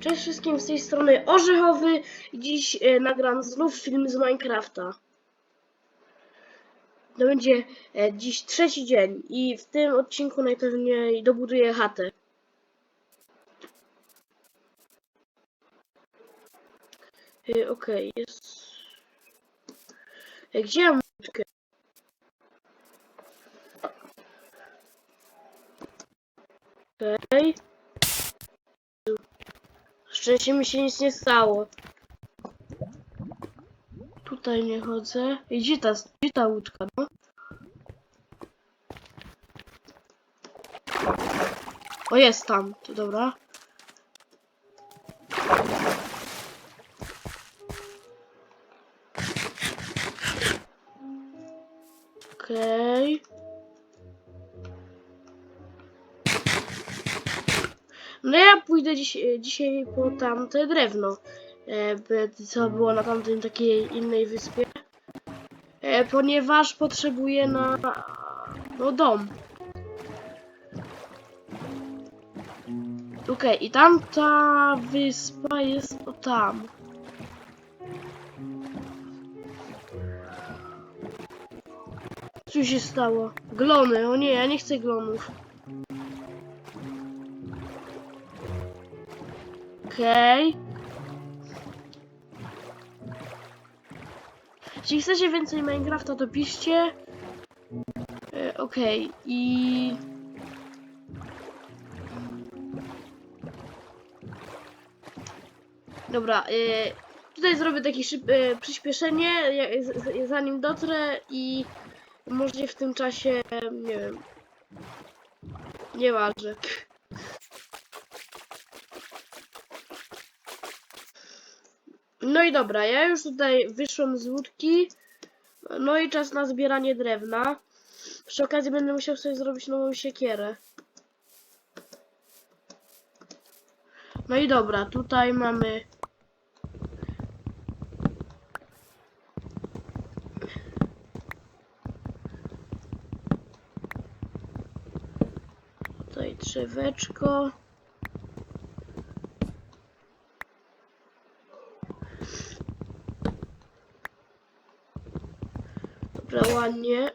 Cześć wszystkim, z tej strony Orzechowy. Dziś e, nagram znów film z Minecrafta. To będzie e, dziś trzeci dzień i w tym odcinku najpewniej dobuduję chatę. E, Okej, jest... E, gdzie mam łódkę? Okej. Szczęście mi się nic nie stało. Tutaj nie chodzę. I Gdzie ta, gdzie ta łódka, no? O, jest tam. To dobra. Dziś, dzisiaj po tamte drewno, e, co było na tamtej takiej innej wyspie, e, ponieważ potrzebuję na no, dom. Okej, i tamta wyspa jest o tam. Co się stało? Glony, o nie, ja nie chcę glonów. Okej. Jeśli chcecie więcej Minecrafta, to piszcie. E, Okej, i... Dobra, e, tutaj zrobię takie e, przyspieszenie, zanim dotrę i może w tym czasie, nie wiem, nieważne. No i dobra, ja już tutaj wyszłam z łódki. No i czas na zbieranie drewna. Przy okazji będę musiał sobie zrobić nową siekierę. No i dobra, tutaj mamy... Tutaj drzeweczko. Dobra, ładnie.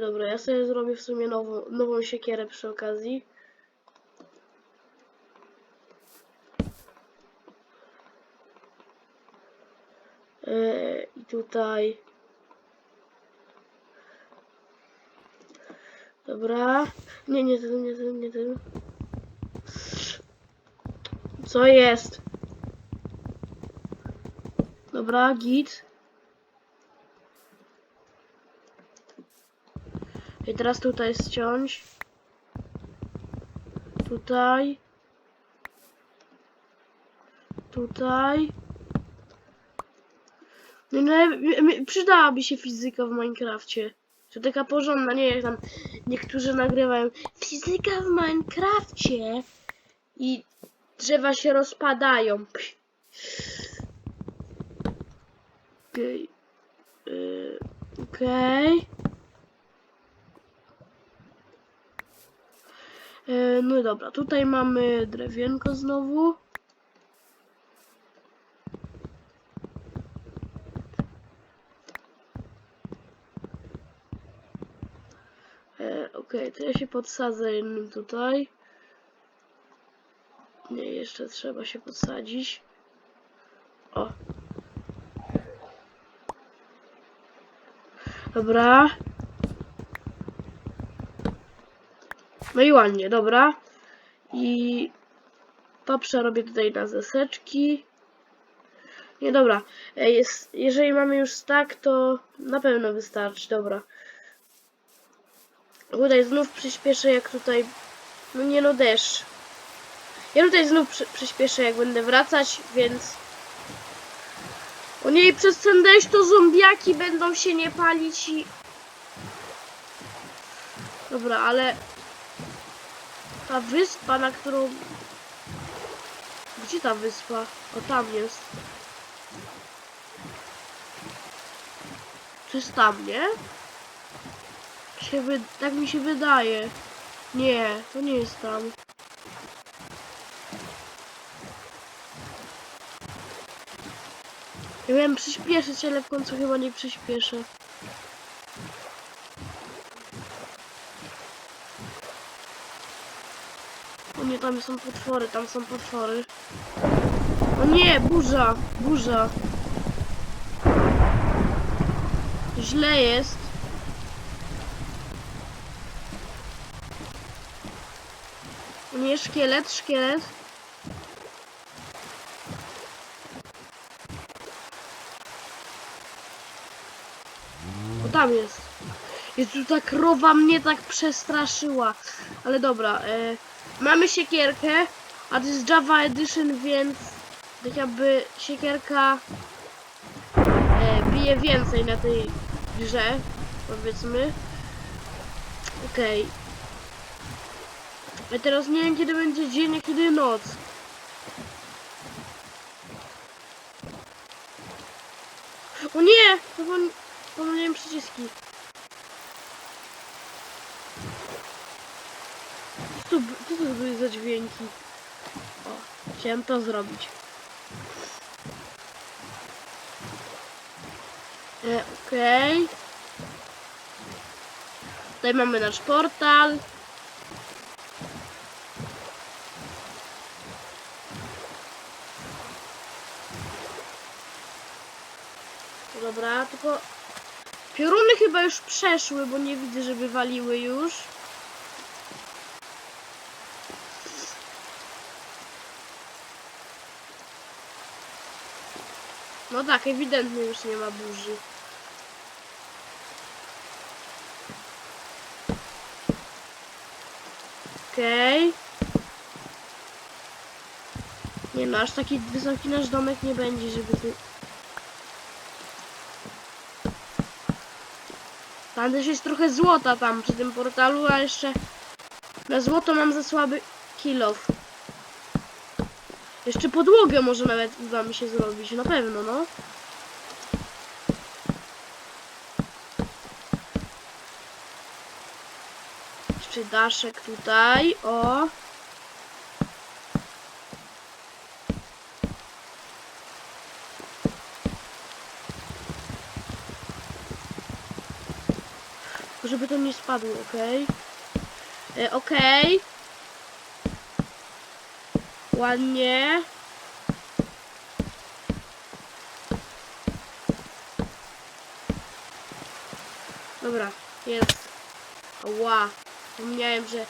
Dobra, ja sobie zrobię w sumie nową, nową siekierę przy okazji. Eee, I tutaj. Dobra. Nie, nie ten, nie ten, nie ten. Co jest? Dobra, git. I teraz tutaj ściąć. Tutaj. Tutaj. No, no, przydałaby się fizyka w Minecrafcie. To taka porządna, nie jak tam niektórzy nagrywają fizyka w Minecrafcie i drzewa się rozpadają. Okej. Yy, Okej. E, No i dobra, tutaj mamy drewienko znowu. E, Okej, to ja się podsadzę jednym tutaj. Nie, jeszcze trzeba się podsadzić. O. Dobra. No i ładnie, dobra. I to przerobię tutaj na zaseczki. Nie, dobra. E, Jest, jeżeli mamy już stack, to na pewno wystarczy, dobra. Tutaj znów przyspieszę, jak tutaj... No nie no, deszcz. Ja tutaj znów przy, przyspieszę, jak będę wracać, więc... O nie, i przez ten deszcz to zombiaki będą się nie palić i... Dobra, ale... Ta wyspa, na którą... Gdzie ta wyspa? O, tam jest. To jest tam, nie? Się wy... Tak mi się wydaje. Nie, to nie jest tam. Ja miałem przyspieszyć, ale w końcu chyba nie przyspieszę. Tam są potwory, tam są potwory. O nie, burza, burza. Źle jest. O nie, szkielet, szkielet. O, tam jest. Jezu, ta krowa mnie tak przestraszyła. Ale dobra, e, mamy siekierkę, a to jest Java Edition, więc tak jakby siekierka e, bije więcej na tej grze, powiedzmy. Okej. Ja teraz nie wiem kiedy będzie dzień, a kiedy noc. O nie! Zapom- Pomyliłem przyciski. B- co to były za dźwięki? O, chciałem to zrobić. E, Okej. Tutaj mamy nasz portal. Dobra, tylko pioruny chyba już przeszły, bo nie widzę, żeby waliły już. No tak, ewidentnie już nie ma burzy. Okej. Nie no, aż taki wysoki nasz domek nie będzie, żeby ty... Tam też jest trochę złota tam przy tym portalu, a jeszcze na złoto mam za słaby kilof. Jeszcze podłogę może nawet uda mi się zrobić, na pewno, no. Jeszcze daszek tutaj, o. Żeby to nie spadło, okej? Okay? Okej. Ładnie. Dobra, jest. Ła. Zapomniałem, że... E,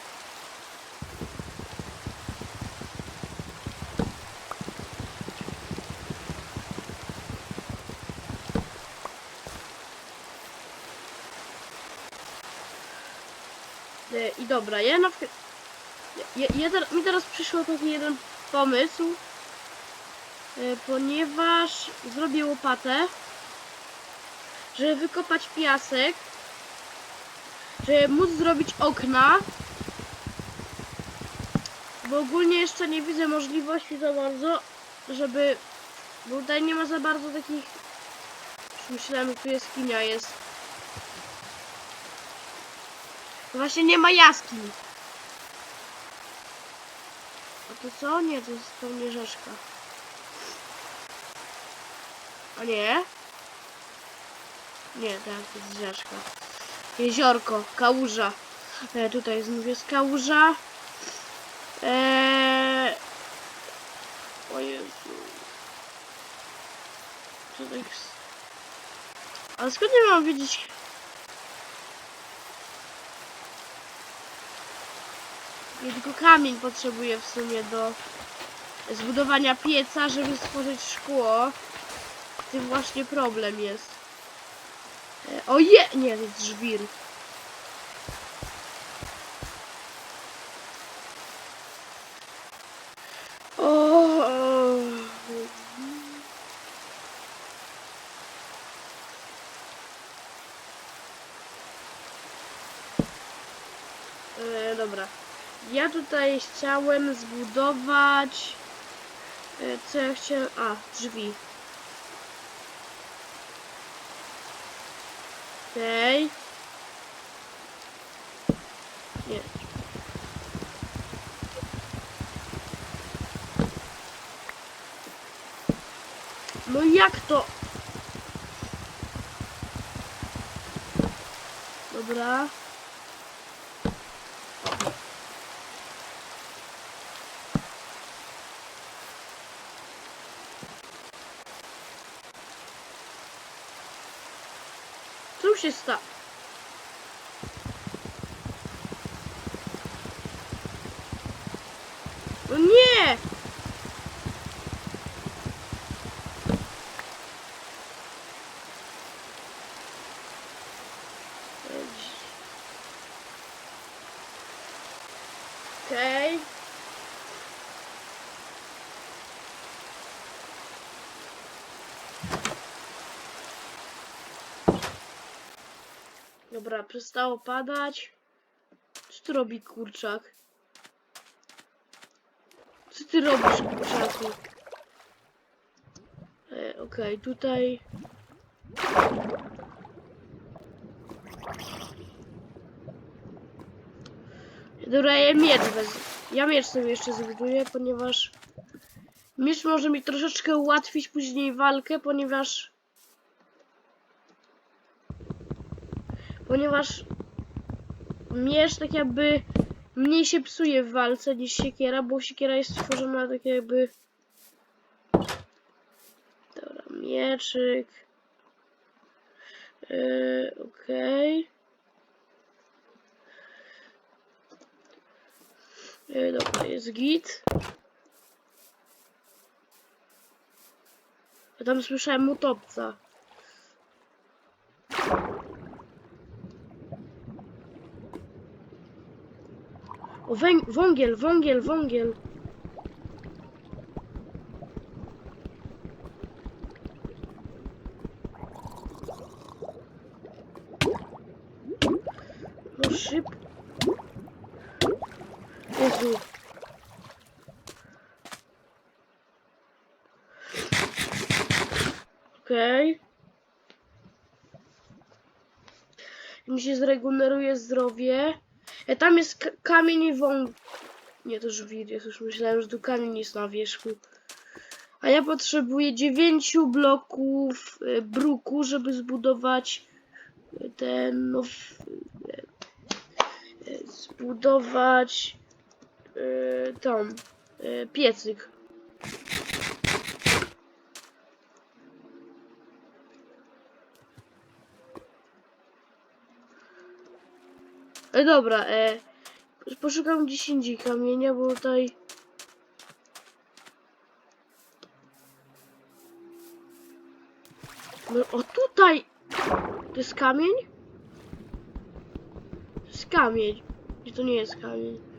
I dobra, ja na przykład... Ja, ja, mi teraz przyszło taki jeden pomysł, e, ponieważ zrobię łopatę, żeby wykopać piasek, żeby móc zrobić okna, bo ogólnie jeszcze nie widzę możliwości za bardzo, żeby, bo tutaj nie ma za bardzo takich, już myślałem, że tu jaskinia jest. Właśnie nie ma jaskiń. To co? Nie, to jest pewnie rzeszka. A nie? Nie, tak, to jest rzeszka. Jeziorko, kałuża. E, tutaj znów jest kałuża. Eee... O Jezu. Co jest? Ale skąd nie mam wiedzieć? Ja tylko kamień potrzebuję w sumie do zbudowania pieca, żeby stworzyć szkło. Z tym właśnie problem jest. E, O je! Nie, to jest żwir. Ja tutaj chciałem zbudować... E, co ja chciałem... A, drzwi. Okej. Okay. Nie. No jak to? Dobra. Co się stało? No nie! Okej. Dobra, przestało padać. Co tu robi kurczak? Co ty robisz, kurczaku? E, Okej, tutaj... Dobra, ja miecz wez... Ja miecz sobie jeszcze zbuduję, ponieważ... Miecz może mi troszeczkę ułatwić później walkę, ponieważ... Ponieważ... Miecz tak jakby mniej się psuje w walce niż siekiera, bo siekiera jest stworzona tak jakby... Dobra, mieczyk. Yy, Okej. Yy, dobra, jest git. Ja tam słyszałem utopca. O, węg wągiel, wągiel, wągiel. No szyb. Jezu. Okej. Mi się zregeneruje zdrowie. E, tam jest kamień i wąg... Nie, to żwir jest, już myślałem, że tu kamień jest na wierzchu. A ja potrzebuję dziewięciu bloków e, bruku, żeby zbudować e, ten, no... Zbudować... e, Tą... e, Piecyk. E, dobra, e, poszukam gdzieś indziej kamienia, bo tutaj... No, o tutaj! To jest kamień? To jest kamień. Nie, to nie jest kamień.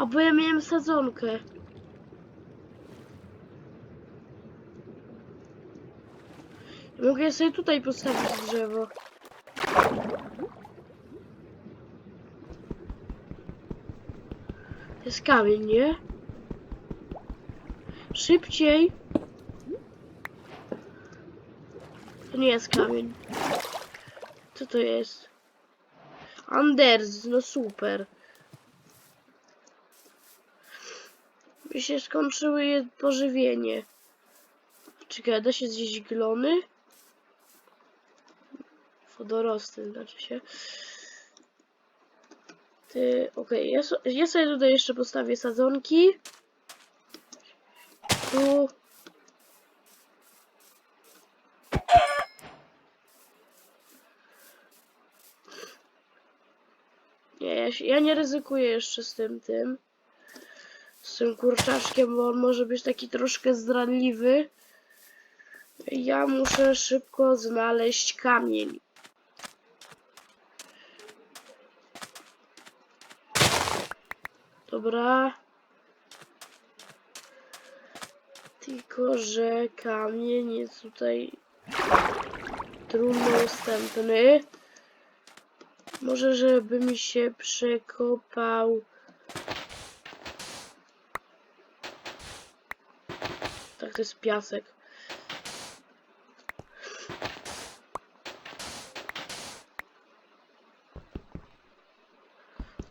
A bo ja miałem sadzonkę. Mogę sobie tutaj postawić drzewo. Jest kamień, nie? Szybciej. To nie jest kamień. Co to jest? Anders, no super. Mi się skończyły je pożywienie. Czekaj, da się zjeść glony? Wodorosty, znaczy się. Ty, okej, ja, so, ja sobie tutaj jeszcze postawię sadzonki. Tu. Nie, ja, się- ja nie ryzykuję jeszcze z tym, tym. Tym kurczaczkiem, bo on może być taki troszkę zdradliwy. Ja muszę szybko znaleźć kamień. Dobra. Tylko, że kamień jest tutaj trudno dostępny. Może, żeby mi się przekopał. To jest piasek.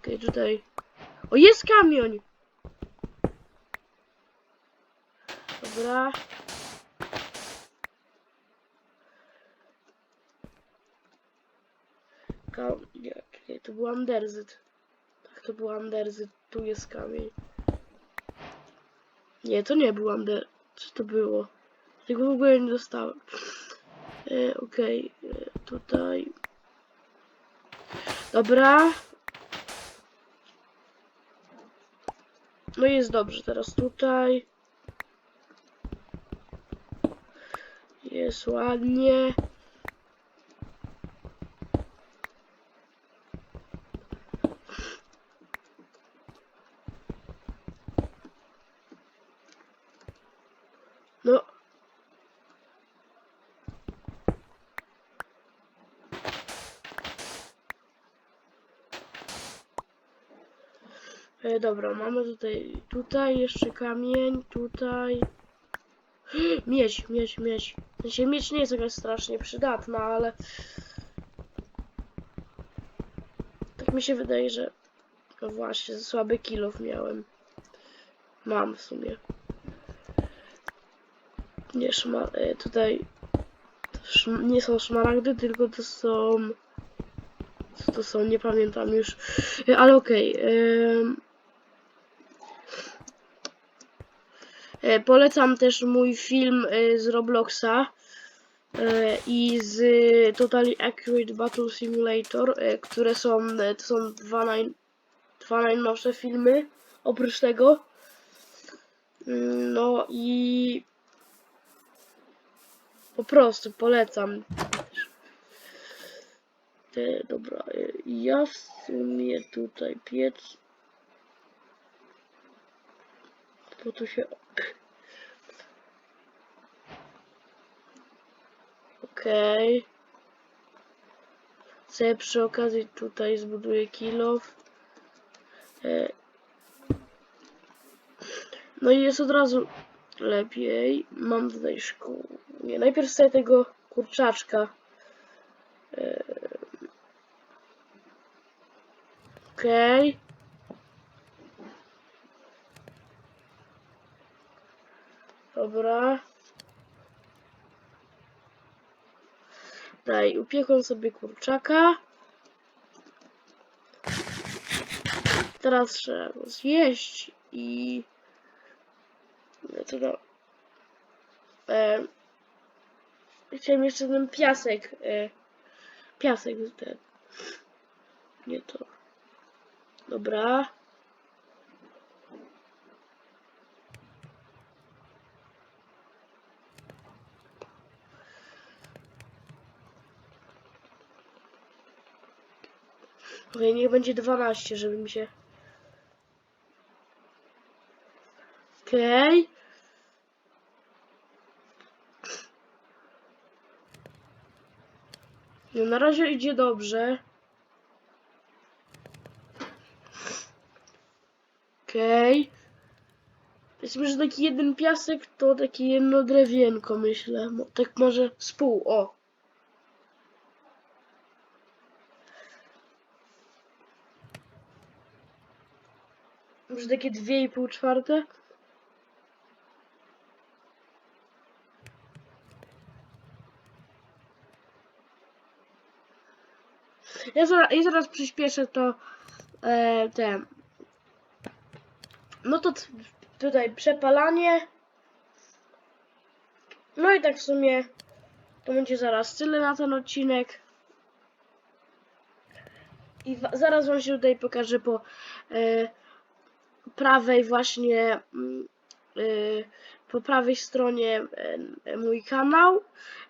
tutaj, tutaj. O, jest kamień! Dobra. Ka nie, to był Anderzyt. Tak, to był Anderzyt. Tu jest kamień. Nie, to nie był Ander... Co to było? Tego w ogóle nie dostałem. E, Okej, e, tutaj. Dobra. No jest dobrze, teraz tutaj. Jest ładnie. No. E, dobra, mamy tutaj, tutaj jeszcze kamień, tutaj. Miedź, miedź, miedź. W sensie miedź nie jest jakaś strasznie przydatna, ale... Tak mi się wydaje, że... No właśnie, słaby kilof miałem. Mam w sumie. Nie szma... e, Tutaj... szm- Nie są szmaragdy, tylko to są... Co to są? Nie pamiętam już. E, Ale okej. E, Polecam też mój film e, z Robloxa e, i z Totally Accurate Battle Simulator, e, które są, e, to są dwa, naj, dwa najnowsze filmy oprócz tego. Mm, No i po prostu polecam. E, dobra, e, ja w sumie tutaj piec. Po tu się. Okej. Sobie przy okazji tutaj zbuduję kilof. E, No i jest od razu lepiej. Mam tutaj szkół. Nie, najpierw sobie tego kurczaczka. E, Okej. Dobra. Daj, upiekłem sobie kurczaka. Teraz trzeba go zjeść i... No. E... Chciałem jeszcze ten piasek. E... Piasek ten. Nie to. Dobra. Okej, niech będzie 12, żeby mi się... Okej. No na razie idzie dobrze. Okej. Powiedzmy, że taki jeden piasek to takie jedno drewienko, myślę. Tak może z pół, o. Może takie dwie i pół czwarte? Ja zaraz, ja zaraz przyspieszę to e, te. No to tutaj przepalanie. No i tak w sumie to będzie zaraz tyle na ten odcinek. I zaraz wam się tutaj pokażę po e, prawej właśnie mm, e, po prawej stronie e, mój kanał,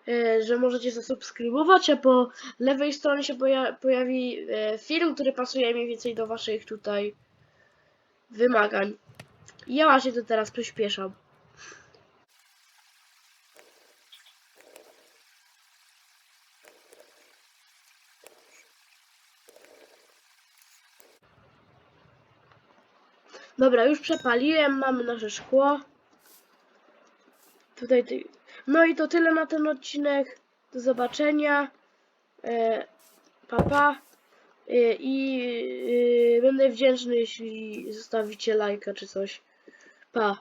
e, że możecie zasubskrybować, a po lewej stronie się poja pojawi film, który pasuje mniej więcej do waszych tutaj wymagań. Ja właśnie to teraz przyspieszam. Dobra, już przepaliłem, mamy nasze szkło. Tutaj ty... No i to tyle na ten odcinek. Do zobaczenia. E, pa, pa. Y, I y, będę wdzięczny, jeśli zostawicie lajka czy coś. Pa.